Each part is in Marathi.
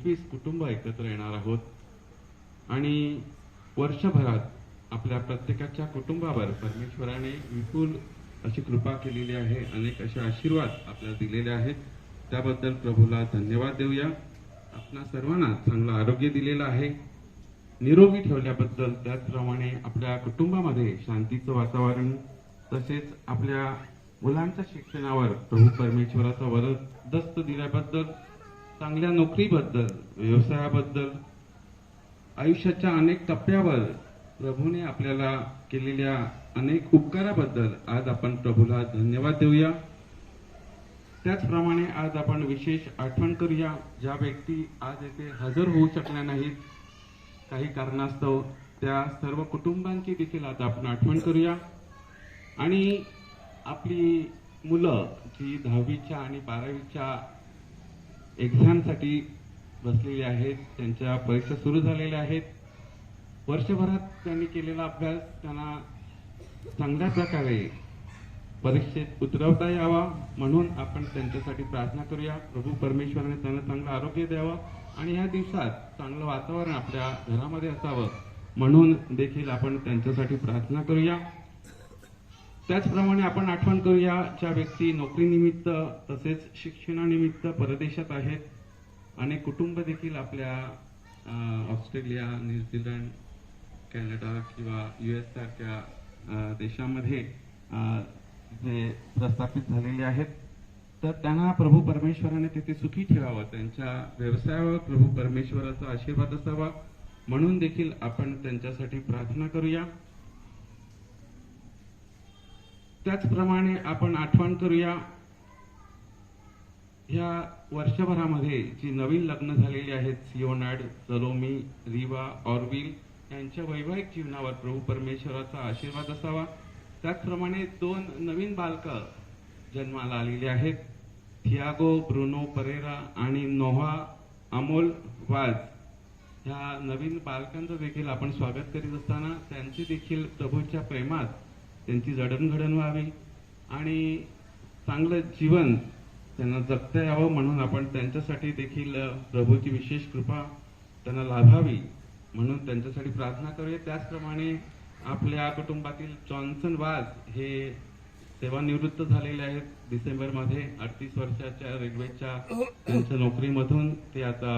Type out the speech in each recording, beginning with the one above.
पंचवीस कुटुंब एकत्र येणार आहोत. आणि वर्षभरात आपल्या प्रत्येकाच्या कुटुंबावर परमेश्वराने विपुल अशी कृपा केलेली आहे अनेक असे आशीर्वाद आपल्याला दिलेले आहेत. त्याबद्दल प्रभूला धन्यवाद देऊया. आपणा सर्वांना चांगलं आरोग्य दिलेलं आहे. निरोगी ठेवल्याबद्दल त्याचप्रमाणे आपल्या कुटुंबामध्ये शांतीचं वातावरण तसेच आपल्या मुलांच्या शिक्षणावर प्रभू परमेश्वराचा वरदस्त दिल्याबद्दल चांगल्या नोकरीबद्दल व्यवसायाबद्दल आयुष्याच्या अनेक टप्प्यावर प्रभूने आपल्याला केलेल्या अनेक उपकाराबद्दल आज आपण प्रभूला धन्यवाद देऊया. त्याचप्रमाणे आज आपण विशेष आठवण करूया ज्या व्यक्ती आज येथे हजर होऊ शकल्या नाहीत. काही कारणास्तव त्या सर्व कुटुंबांची देखील आज आपण आठवण करूया. आणि आपली मुलं जी दहावीच्या आणि बारावीच्या एक्झामसाठी बसलेली आहेत त्यांच्या परीक्षा सुरू झालेल्या आहेत. वर्षभरात त्यांनी केलेला अभ्यास त्यांना चांगल्या प्रकारे परीक्षेत उतरवता यावा म्हणून आपण त्यांच्यासाठी प्रार्थना करूया. प्रभू परमेश्वराने त्यांना चांगलं आरोग्य द्यावं आणि ह्या दिवसात चांगलं वातावरण आपल्या घरामध्ये असावं म्हणून देखील आपण त्यांच्यासाठी प्रार्थना करूया. त्याचप्रमाणे आपण आठवण करूया ज्या व्यक्ती नोकरीनिमित्त तसेच शिक्षणानिमित्त परदेशात आहेत. आणि कुटुंब देखील आपल्या ऑस्ट्रेलिया न्यूझीलंड कॅनडा किंवा यू एस सारख्या देशामध्ये जे प्रस्थापित झालेले आहेत. तर त्यांना प्रभू परमेश्वराने तिथे सुखी ठेवावं. त्यांच्या व्यवसायावर प्रभू परमेश्वराचा आशीर्वाद असावा. म्हणून देखील आपण त्यांच्यासाठी प्रार्थना करूया. त्याचप्रमाणे आपण आठवण करूया ह्या वर्षभरामध्ये जी नवीन लग्न झालेली आहेत सिओनाड सलोमी रिवा ऑर्विल यांच्या वैवाहिक जीवनावर प्रभू परमेश्वराचा आशीर्वाद असावा. त्याचप्रमाणे दोन नवीन बालक जन्माला आलेली आहेत. थियागो ब्रुनो परेरा आणि नोहा अमोल वाज ह्या नवीन बालकांचं देखील आपण स्वागत करीत असताना त्यांचे देखील प्रभूच्या प्रेमात त्यांची जडणघडण व्हावी आणि चांगलं जीवन त्यांना जगता यावं म्हणून आपण त्यांच्यासाठी देखील प्रभूची विशेष कृपा त्यांना लाभावी म्हणून त्यांच्यासाठी प्रार्थना करूया. त्याचप्रमाणे आपल्या कुटुंबातील जॉन्सन वाज हे सेवानिवृत्त झालेले आहेत. डिसेंबरमध्ये अडतीस वर्षाच्या रेल्वेच्या त्यांच्या नोकरीमधून ते आता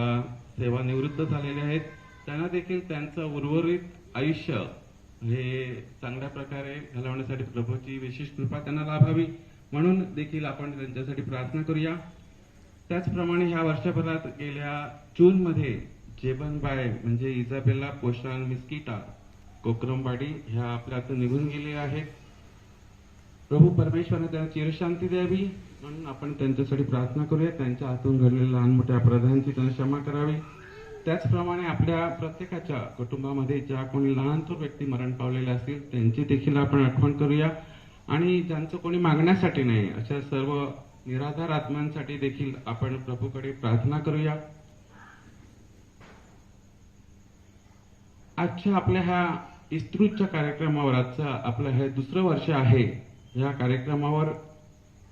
सेवानिवृत्त झालेले आहेत. त्यांना देखील त्यांचं उर्वरित आयुष्य हे चांगल्या प्रकारे घालवण्यासाठी प्रभूची विशेष कृपा त्यांना लाभावी. म्हणून देखील आपण त्यांच्यासाठी प्रार्थना करूया. त्याचप्रमाणे ह्या वर्षभरात गेल्या जूनमध्ये जेबनबाय म्हणजे इजाबेला पोशान मिस्किटा कोकरमवाडी ह्या आपल्यातून निघून गेलेल्या आहेत. प्रभू परमेश्वराने त्यांना चिरशांती द्यावी. म्हणून आपण त्यांच्यासाठी प्रार्थना करूया. त्यांच्या हातून घडलेल्या लहान मोठ्या अपराधांची त्यांना क्षमा करावी. त्याचप्रमाणे आपल्या प्रत्येकाच्या कुटुंबामध्ये ज्या कोणी लहान थोर व्यक्ती मरण पावलेल्या असतील त्यांची देखील आपण आठवण करूया. आणि ज्यांचं कोणी मागण्यासाठी नाही अशा सर्व निराधार आत्म्यांसाठी देखील आपण प्रभूकडे प्रार्थना करूया. आजच्या आपल्या ह्या इस्त्रूच्या कार्यक्रमावर आजचा आपलं हे दुसरं वर्ष आहे. या कार्यक्रमावर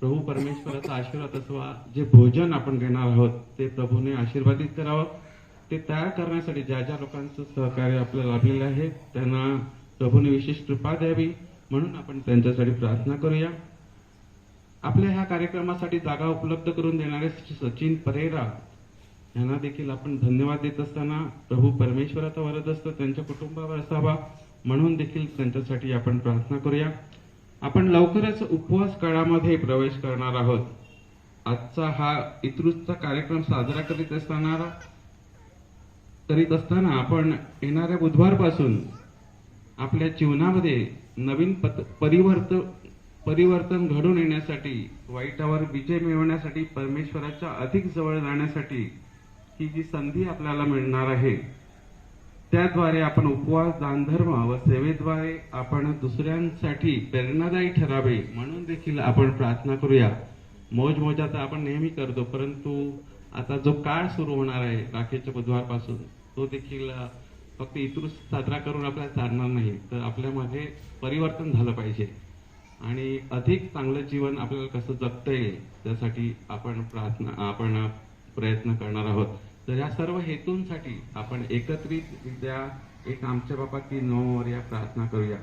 प्रभू परमेश्वराचा आशीर्वाद असवा जे भोजन आपण घेणार आहोत ते प्रभूने आशीर्वादित करावं. ते तयार करण्यासाठी ज्या ज्या लोकांचं सहकार्य आपल्याला लाभलेलं आहे त्यांना प्रभूने विशेष कृपा द्यावी म्हणून आपण त्यांच्यासाठी प्रार्थना करूया. आपल्या ह्या कार्यक्रमासाठी जागा उपलब्ध करून देणारे श्री सचिन परेरा यांना देखील आपण धन्यवाद देत असताना प्रभू परमेश्वराचा वरद असतो त्यांच्या कुटुंबावर असावा म्हणून देखील त्यांच्यासाठी आपण प्रार्थना करूया. आपण लवकरच उपवास काळामध्ये प्रवेश करणार आहोत. आजचा हा इत्रुसचा कार्यक्रम साजरा करीत असताना करीत असताना आपण येणाऱ्या बुधवारपासून आपल्या जीवनामध्ये नवीन पत परिवर्तन परिवर्तन घडून येण्यासाठी वाईटावर विजय मिळवण्यासाठी परमेश्वराच्या अधिक जवळ जाण्यासाठी ही जी संधी आपल्याला मिळणार आहे त्याद्वारे आपण उपवास दानधर्म व सेवेद्वारे आपण दुसऱ्यांसाठी प्रेरणादायी ठरावे म्हणून देखील आपण प्रार्थना करूया. मौज तर आपण नेहमी करतो परंतु आता जो काळ सुरू होणार आहे राखेच्या बुधवारपासून तो देखील फक्त इतरूच साजरा करून आपल्याला चालणार नाही तर आपल्यामध्ये परिवर्तन झालं पाहिजे. आणि अधिक चांगलं जीवन आपल्याला कसं जगता येईल त्यासाठी आपण प्रार्थना आपण प्रयत्न करणार आहोत. तर या सर्व हेतूंसाठी आपण एकत्रितरित्या एक आमच्या बापा की नोवर या प्रार्थना करूया.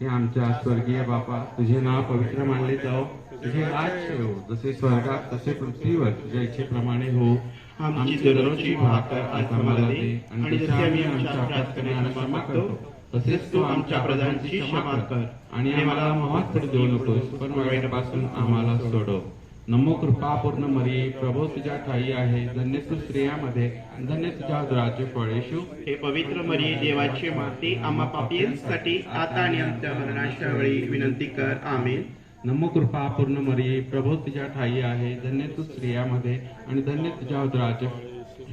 हे आमच्या स्वर्गीय बापा तुझे नाव पवित्र मानले जाओ. तुझे राज्य हो जसे स्वर्गात तसे पृथ्वीवर तुझ्या इच्छेप्रमाणे हो आमची दररोजची भाकर आज आम्हाला दे आणि जसे आम्ही आमच्या क्षमा करतो तसेच तू आमच्या प्रधानची क्षमा कर आणि आम्हाला मोहात पडू देऊ नकोस पण वाईटापासून आम्हाला सोडव. नमो कृपा पूर्ण मरी प्रभू तुझ्या ठाई आहे धन्य तू स्त्रियामध्ये धन्य तुझ्या उदराचे फळेशू हे पवित्र मरी देवाची माते आम्हा पापियांसाठी आता आणि आमच्या मरणाच्या वेळी विनंती कर. आमेन. नमो कृपा पूर्ण मरी प्रभू तुझ्या ठाई आहे धन्य तू स्त्रियामध्ये आणि धन्य तुझ्या उदराचे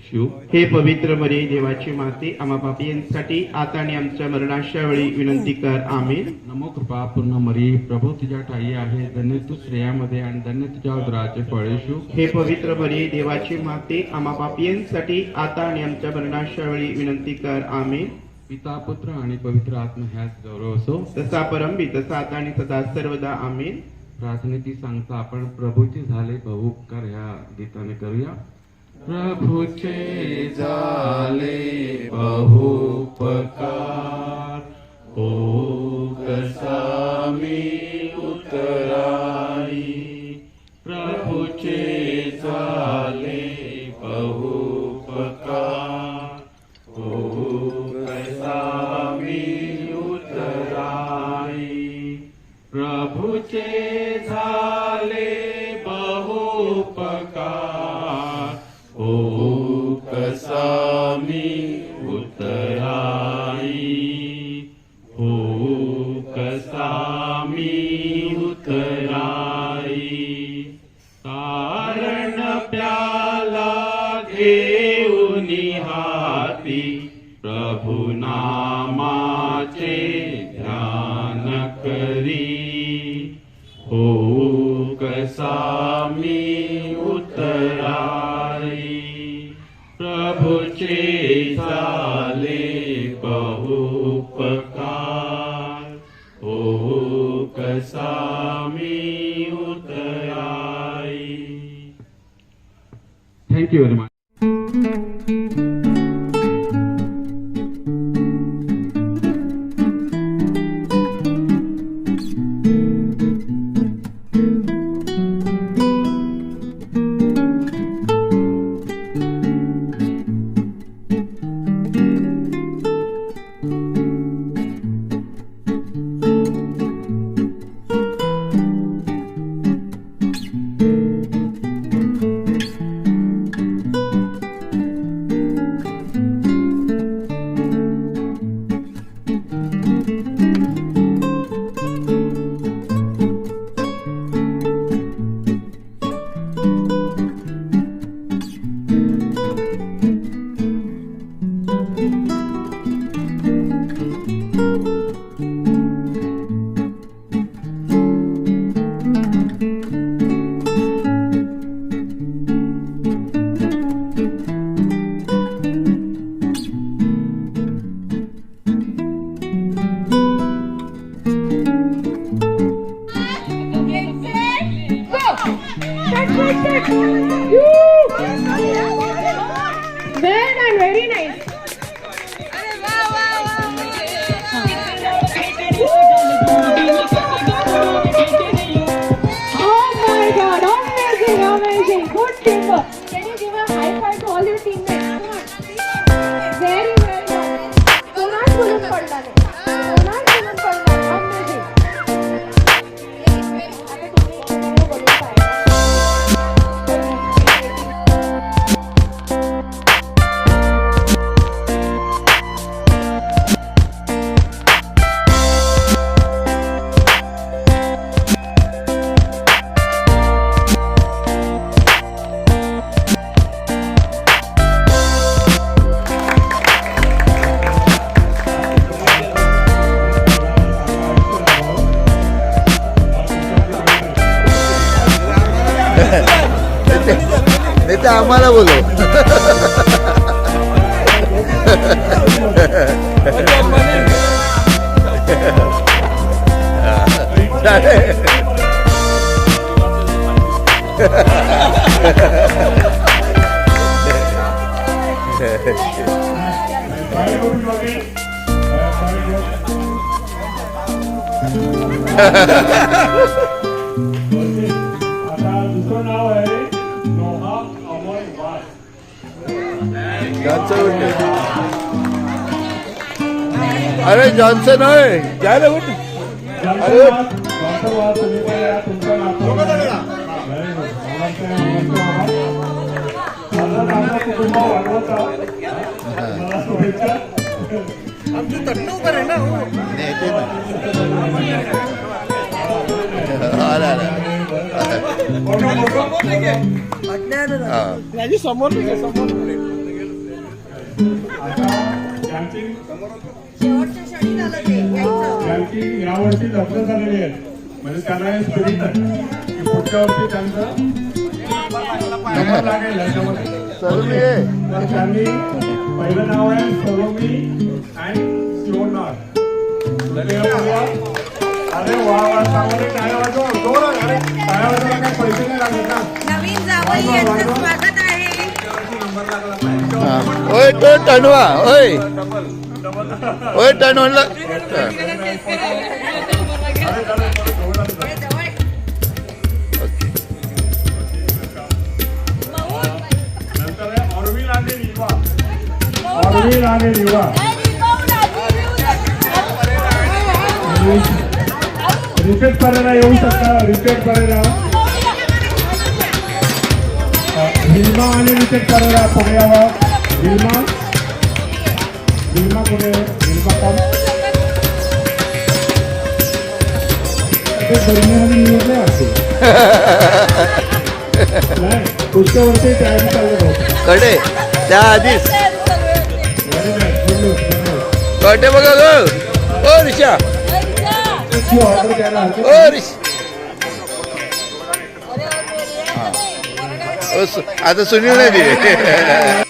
शिव हे पवित्र मरी देवाची माते आम्हा पापियांसाठी आता आणि आमच्या मरणाच्या वेळी विनंती कर. आमेन. नमो कृपा पूर्ण मरी प्रभू तुझ्या ठाई आहे धन्य तू स्त्रियामध्ये आणि धन्य तुझ्या उदराचे फळेशू हे पवित्र मरी देवाची माते आम्हा पापियांसाठी आता आणि आमच्या मरणाच्या वेळी विनंती कर. आमेन. पिता पुत्र आणि पवित्र आत्मा ह्याच गौरव असो. तसा परंबी तसा आता आणि सदा सर्वदा. आमेन. प्रार्थनेची सांगता आपण प्रभूचे झाले बहुपकार ह्या गीताने करूया. प्रभूचे झाले बहुपकार हो कसा मी उतराई प्रभूचे झाले झाले बहुपकार हो कसा मी उतराई थँक्यू व्हेरी मच नाही तर आम्हाला बोलव चालेल. आता अरे जॉन्सन होय जायला उठ. अरे. धन्यवाद. धन्यवाद. या. ना यावर्षी लग्न झालेली आहेत. म्हणजे त्यांना हे स्पिरिट आहे पुढच्या वर्षी त्यांचं नंबर लागेल याच्यामध्ये. तर त्यांनी पहिलं नाव आहे सोलोमी ते बघूया. अरे वा वा चांगले टाळ्या वाजवा. अरे टाळ्या वाजवायला काय पैसे नाही लागले का नवीन जावई यांचं स्वागत आहे. हा. ओय तो टणवा ओय. ओय टणवला नंतर आहे आणि रिवा येऊ शकता रितेश करायला. विल्मा आणि रितेश परेरा पुढे यावा. विल्मा विल्मा पुढे विल्मा कम. पुढच्या वर्षी तयारी चालू कडे त्या आधीच कडे बघा ग. ओ ची order द्यायला हरकत ओ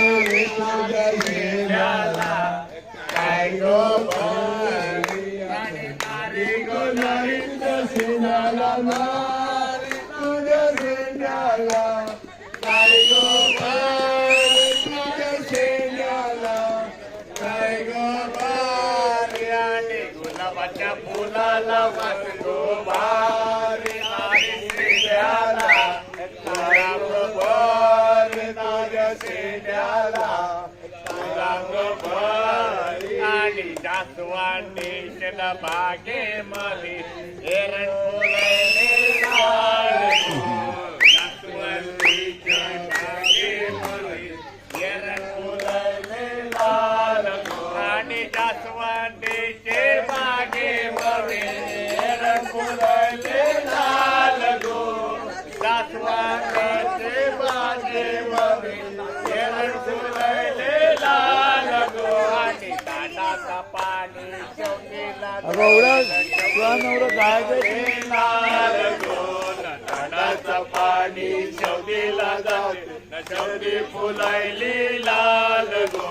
आणि जास्वंदी शेणा एरण आणि जास्वंदीचे बागेमध्ये एरण फुलले लाल गो. जास्वंदीचे एरण फुलले लाल गो. अगं एवढं तुला नवरं गायचं पाणी शेवटीला जाऊ फुलायली लाल गो